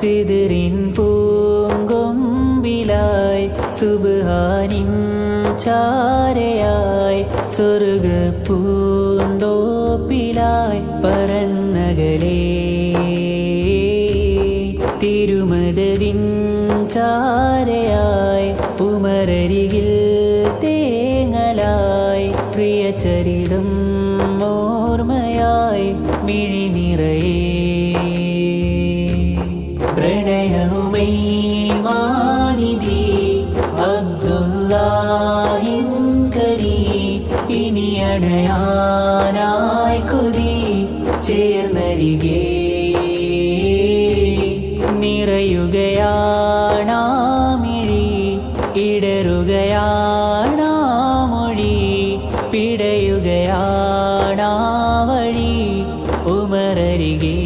സിതിറിൻ പൂങ്കൊമ്പിലായി സുബാനിൻ ചാരയായി സ്വർഗ പൂന്തോപ്പിലായി പറന്നകലേ തിരുമതതിൻ ചാരയായി പുമരരികിൽ തേങ്ങലായി പ്രിയചരിതം ഓർമ്മയായി മിഴി നിറയേ പ്രണയവുമേ മാനിധി അബ്ദുല്ലാഹിൻ കരീ ഇനി അടയാനായി കൊതി ചേർന്നരികെ. നിറയുകയാണാമിഴി ഇടറുകയാണാമൊഴി പിടയുകയാണാവഴി ഉമരരികേ